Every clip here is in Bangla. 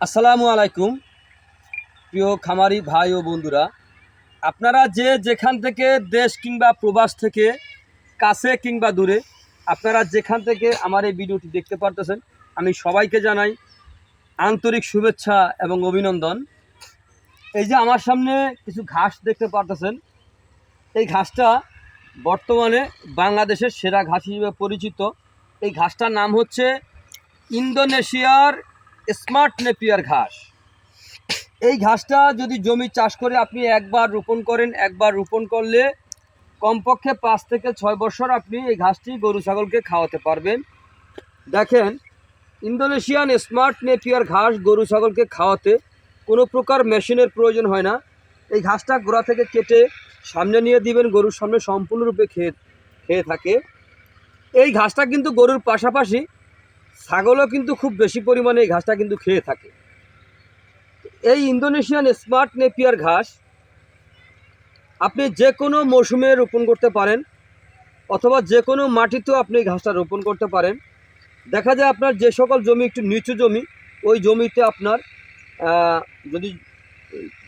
আসসালামু আলাইকুম, প্রিয় খামারি ভাই ও বন্ধুরা। আপনারা যে যেখান থেকে দেশ কিংবা প্রবাস থেকে কাছে কিংবা দূরে, আপনারা যেখান থেকে আমার এই ভিডিওটি দেখতে পারতেছেন, আমি সবাইকে জানাই আন্তরিক শুভেচ্ছা এবং অভিনন্দন। এই যে আমার সামনে কিছু ঘাস দেখতে পারতেছেন। এই ঘাসটা বর্তমানে বাংলাদেশের সেরা ঘাস হিসেবে পরিচিত। এই ঘাসটার নাম হচ্ছে ইন্দোনেশিয়ার স্মার্ট নেপিয়ার ঘাস। এই ঘাসটা যদি জমি চাষ করে আপনি একবার রোপণ করেন, একবার রোপণ করলে কমপক্ষে পাঁচ থেকে ছয় বছর আপনি এই ঘাসটি গরু ছাগলকে খাওয়াতে পারবেন। দেখেন, ইন্দোনেশিয়ান স্মার্ট নেপিয়ার ঘাস গরু ছাগলকে খাওয়াতে কোনো প্রকার মেশিনের প্রয়োজন হয় না। এই ঘাসটা গোড়া থেকে কেটে সামনে নিয়ে দিবেন, গরুর সামনে সম্পূর্ণরূপে খেয়ে খেয়ে থাকে। এই ঘাসটা কিন্তু গরুর পাশাপাশি ছাগলও কিন্তু খুব বেশি পরিমাণে এই ঘাসটা কিন্তু খেয়ে থাকে। এই ইন্দোনেশিয়ান স্মার্ট নেপিয়ার ঘাস আপনি যে কোনো মৌসুমে রোপণ করতে পারেন, অথবা যে কোনো মাটিতেও আপনি ঘাসটা রোপণ করতে পারেন। দেখা যায় আপনার যে সকল জমি একটু নিচু জমি, ওই জমিতে আপনার যদি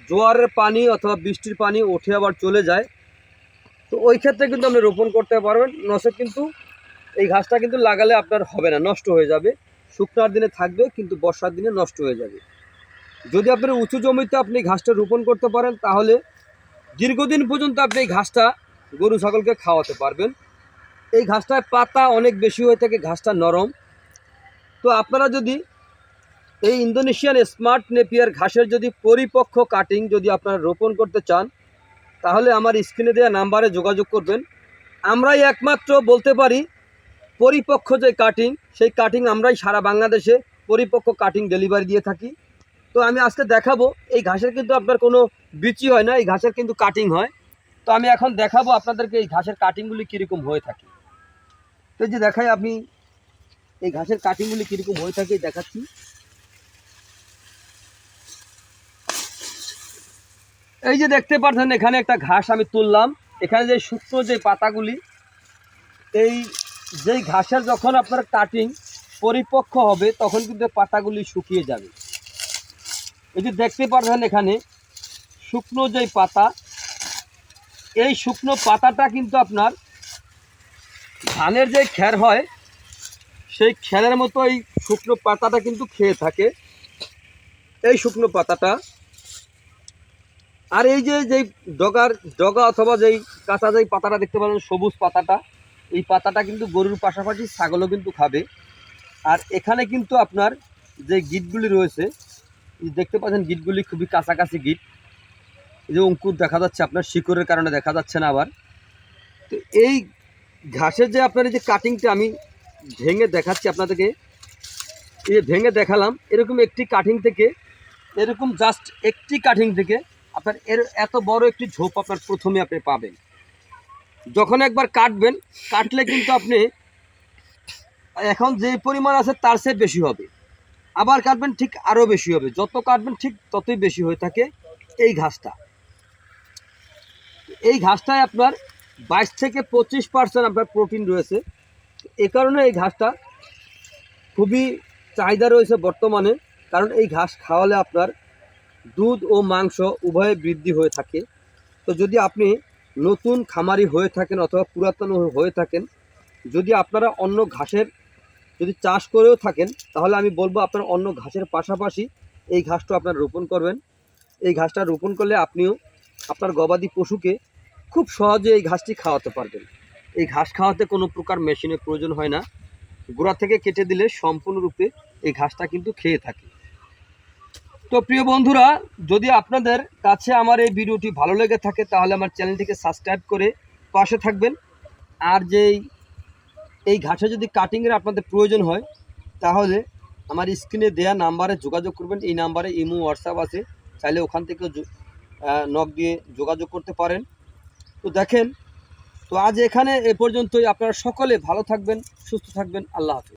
জোয়ারের পানি অথবা বৃষ্টির পানি উঠে আবার চলে যায়, তো ওই ক্ষেত্রে কিন্তু আপনি রোপণ করতে পারবেন, নচেত কিন্তু এই ঘাসটা কিন্তু লাগালে আপনার হবে না, নষ্ট হয়ে যাবে। শুকনার দিনে থাকবে, কিন্তু বর্ষার দিনে নষ্ট হয়ে যাবে। যদি আপনার উঁচু জমিতে আপনি ঘাসটা রোপণ করতে পারেন, তাহলে দীর্ঘদিন পর্যন্ত আপনি এই ঘাসটা গরু ছাগলকে খাওয়াতে পারবেন। এই ঘাসটায় পাতা অনেক বেশি হয়ে থাকে, ঘাসটা নরম। তো আপনারা যদি এই ইন্দোনেশিয়ান স্মার্ট নেপিয়ার ঘাসের যদি পরিপক্ক কাটিং যদি আপনারা রোপণ করতে চান, তাহলে আমার স্ক্রিনে দেওয়া নাম্বারে যোগাযোগ করবেন। আমরাই একমাত্র বলতে পারি পরিপক্ক যে কাটিং সেই কাটিং আমরাই সারা বাংলাদেশে পরিপক্ক কাটিং ডেলিভারি দিয়ে থাকি। তো আমি আজকে দেখাবো, এই ঘাসের কিন্তু আপনার কোনো বিচি হয় না, এই ঘাসের কিন্তু কাটিং হয়। তো আমি এখন দেখাবো আপনাদেরকে এই ঘাসের কাটিংগুলি কীরকম হয়ে থাকে। তো যে দেখাই আপনি, এই ঘাসের কাটিংগুলি কীরকম হয়ে থাকে দেখাচ্ছি। এই যে দেখতে পাচ্ছেন, এখানে একটা ঘাস আমি তুললাম। এখানে যে শুকনো যে পাতাগুলি, এই যেই ঘাসের যখন আপনার কাটিং পরিপক্ক হবে, তখন কিন্তু পাতাগুলি শুকিয়ে যাবে। এই যে দেখতে পারবেন এখানে, শুকনো যেই পাতা, এই শুকনো পাতাটা কিন্তু আপনার ধানের যে খ্যার হয়, সেই খ্যারের মতো এই শুকনো পাতাটা কিন্তু খেয়ে থাকে। এই শুকনো পাতাটা। আর এই যে, যেই ডগার, ডগা অথবা যেই কাঁচা যেই পাতাটা দেখতে পাবেন সবুজ পাতাটা এই পাতাটা কিন্তু গরুর পাশাপাশি ছাগলও কিন্তু খাবে। আর এখানে কিন্তু আপনার যে গিটগুলি রয়েছে দেখতে পাচ্ছেন গিটগুলি খুবই কাছাকাছি গিট। এই যে অঙ্কুর দেখা যাচ্ছে আপনার শিকড়ের কারণে দেখা যাচ্ছে না আবার। তো এই ঘাসের যে আপনার এই যে কাটিংটা আমি ভেঙে দেখাচ্ছি আপনাদেরকে, এই যে ভেঙে দেখালাম, এরকম একটি কাটিং থেকে, এরকম জাস্ট একটি কাটিং থেকে আপনার এর এত বড় একটি ঝোপ আপনার প্রথমে আপনি পাবেন। যখন একবার কাটবেন, কাটলে কিন্তু আপনি এখন যে পরিমাণ আছে তার চেয়ে বেশি হবে। আবার কাটবেন ঠিক আরও বেশি হবে। যত কাটবেন ঠিক ততই বেশি হয়ে থাকে এই ঘাসটা। এই ঘাসটায় আপনার বাইশ থেকে পঁচিশ পার্সেন্ট আপনার প্রোটিন রয়েছে। এ কারণে এই ঘাসটা খুবই চাহিদা রয়েছে বর্তমানে। কারণ এই ঘাস খাওয়ালে আপনার দুধ ও মাংস উভয়ে বৃদ্ধি হয়ে থাকে। তো যদি আপনি নতুন খামারি হয়ে থাকেন অথবা পুরাতন হয়ে থাকেন, যদি আপনারা অন্য ঘাসের যদি চাষ করেও থাকেন, তাহলে আমি বলব আপনার অন্য ঘাসের পাশাপাশি এই ঘাসটা আপনারা রোপণ করবেন। এই ঘাসটা রোপণ করলে আপনিও আপনার গবাদি পশুকে খুব সহজে এই ঘাসটি খাওয়াতে পারবেন। এই ঘাস খাওয়াতে কোনো প্রকার মেশিনের প্রয়োজন হয় না। গোড়া থেকে কেটে দিলে সম্পূর্ণরূপে এই ঘাসটা কিন্তু খেয়ে থাকে। তো প্রিয় বন্ধুরা যদি আপনাদের কাছে আমার এই ভিডিওটি ভালো লেগে থাকে তাহলে আমার চ্যানেলটিকে সাবস্ক্রাইব করে পাশে থাকবেন। আর যেই এই ঘাসে যদি কাটিংয়ের আপনাদের প্রয়োজন হয় তাহলে আমার স্ক্রিনে দেয়া নাম্বারে যোগাযোগ করবেন। এই নাম্বারে ইমো হোয়াটসঅ্যাপ আছে। চাইলে ওখান আহ, নক দিয়ে যোগাযোগ করতে পারেন। তো দেখেন তো আজ এখানে এ পর্যন্তই। আপনারা সকলে ভালো থাকবেন সুস্থ থাকবেন। আল্লাহ হাফিজ।